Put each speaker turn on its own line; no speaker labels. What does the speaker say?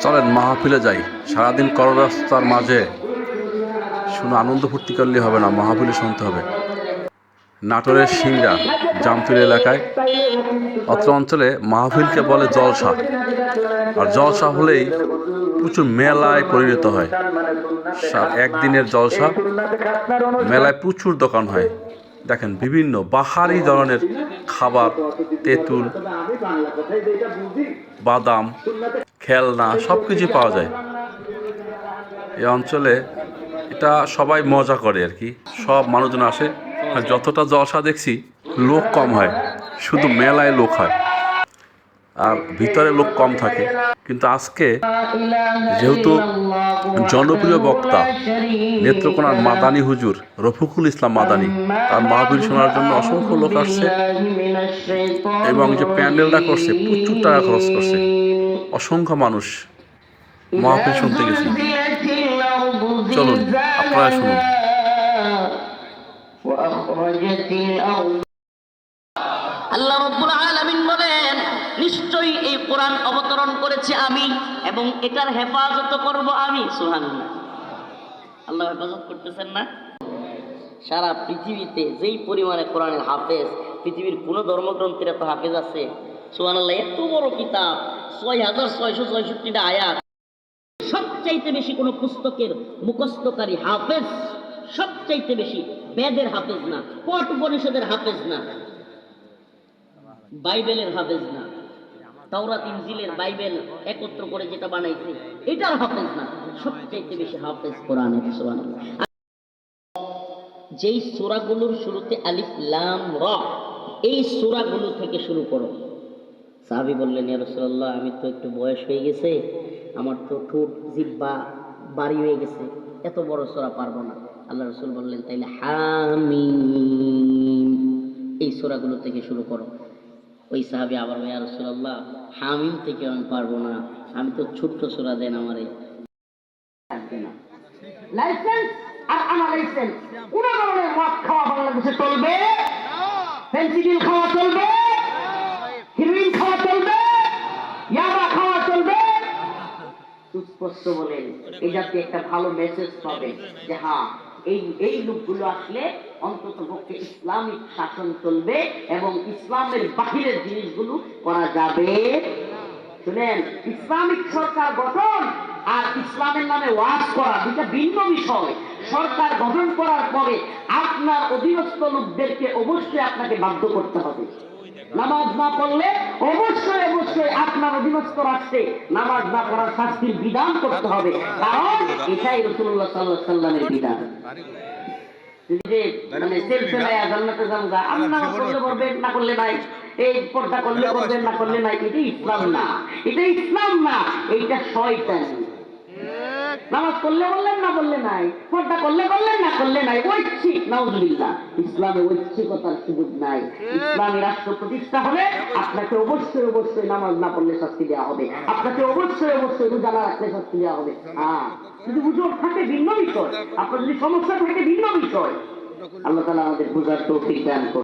চলেন মাহফিলে যাই। সারাদিন কর্মব্যস্ততার মাঝে শুনে আনন্দ ফুর্তি করলে হবে না মাহফিলে শুনতে হবে। নাটোরের সিংড়া জামফিল এলাকায়, অত্র অঞ্চলে মাহফিলকে বলে জলসা। আর জলসা হলেই প্রচুর মেলায় পরিণত হয়। একদিনের জলসা, মেলায় প্রচুর দোকান হয়। দেখেন বিভিন্ন বাহারি ধরনের খাবার, তেঁতুল, বাদাম খেলনা সব কিছু পাওয়া যায়। এই অঞ্চলে এটা সবাই মজা করে আর কি। সব মানুষজন আসে। আর যতটা জলসা দেখছি লোক কম হয়। শুধু মেলায় লোক হয়। আর ভিতরে লোক কম থাকে। কিন্তু আজকে যেহেতু জনপ্রিয় বক্তা নেত্রকোনার মাদানি হুজুর রফিকুল ইসলাম মাদানি তার মাহবিল শোনার জন্য অসংখ্য লোক আসছে। এবং যে প্যান্ডেলটা করছে প্রচুর টাকা খরচ করছে। অসংখ্য মানুষ মহাপ্রে শুনতে গেছে। চলুন আপনারা শুনুন।
আল্লাহ রব্বুল আলামিন বলেন নিশ্চয়ই এই কোরআন অবতরণ করেছি আমি এবং এটার হেফাজত করব আমি। আল্লাহ হেফাজত করতেছেন না? সারা পৃথিবীতে যেই পরিমাণে কোরআনের হাফেজ পৃথিবীর কোনো ধর্মগ্রন্থের এত হাফেজ আছে সুবহানাল্লাহ, এত বড় কিতাব, ছয় হাজার ছয়শো ছয়ষট্টিটা আয়াত। সবচাইতে বেশি কোনো পুস্তকের মুখস্থকারী হাফেজ, সবচাইতে বেশি বেদের হাফেজ না পট হাফেজ না, বাইবেলের হাফেজ না, তাওরাত, ইনজিলের বাইবেল একত্র করে যেটা বানাইছে, এটার হাফেজ না, সবচাইতে বেশি হাফেজ সুবহানাল্লাহ। যেই সূরাগুলোর শুরুতে আলিফ লাম র, এই সূরাগুলো থেকে শুরু করো। সাহাবি বললেন ইয়া রাসূলুল্লাহ আমি তো একটু বয়স হয়ে গেছে আমার তো ঠোঁট জিব্বা বাড়ি হয়ে গেছে এত বড় সূরা পারব না। আল্লাহ রাসূল বললেন তাইলে হামিম এই সূরাগুলো থেকে শুরু করো। ওই সাহাবি আবার ইয়া রাসূলুল্লাহ হামিম থেকে আমি পারব না আমি তো ছোট্ট সূরা দেন আমারে। না লাইসেন্স আর আমার লাইসেন্স কোন ধরনের মদ খাওয়া বাংলাদেশে চলবে ফেন্সিডিল খাওয়া চলবে হিরোইন খাওয়া চলবে ইয়াবা খাওয়া চলবে সুস্পষ্ট বলেন এই জাতীয় একটা ভালো মেসেজ পাবে যে হ্যাঁ এই এই লোকগুলো আসলে অন্তত পক্ষে ইসলামিক শাসন চলবে এবং ইসলামের বাহিরের জিনিসগুলো করা যাবে। শুনেন, ইসলামিক সরকার গঠন আর ইসলামের নামে ওয়াজ করা দুটা ভিন্ন বিষয়। সরকার গঠন করার পরে আপনার অধীনস্থ লোকদেরকে অবশ্যই আপনাকে বাধ্য করতে হবে। নামাজ না পড়লে অবশ্যই অবশ্যই আপনার অধীনস্থ রাষ্ট্রে নামাজ না পড়ার শাস্তির বিধান করতে হবে। কারণ এটাই রসুল্লাহ সাল্লাহ সাল্লামের বিধান। মানে জান্নাতে নামাজ না করলে নাই। এই পর্দা করলে করবেন না করলে নাই এটা ইসলাম না। এটা ইসলাম না এইটা শয়তান। নামাজ করলে বললেন না বললে নাই। পর্দা করলে করলেন না করলে নাই ঐচ্ছিক নাউজুবিল্লাহ। ইসলামে ঐচ্ছিকতার সুযোগ নাই। ইসলামী রাষ্ট্র প্রতিষ্ঠা হবে আপনাকে অবশ্যই অবশ্যই নামাজ না পড়লে শাস্তি দেওয়া হবে। আপনাকে অবশ্যই অবশ্যই রোজা না রাখলে শাস্তি দেওয়া হবে। হ্যাঁ। যদি বুঝোর থাকে ভিন্ন বিষয়। আপনার যদি সমস্যা থাকে ভিন্ন বিষয়। আল্লাহ তালা আমাদের বুঝার তৌফিক দান করুন।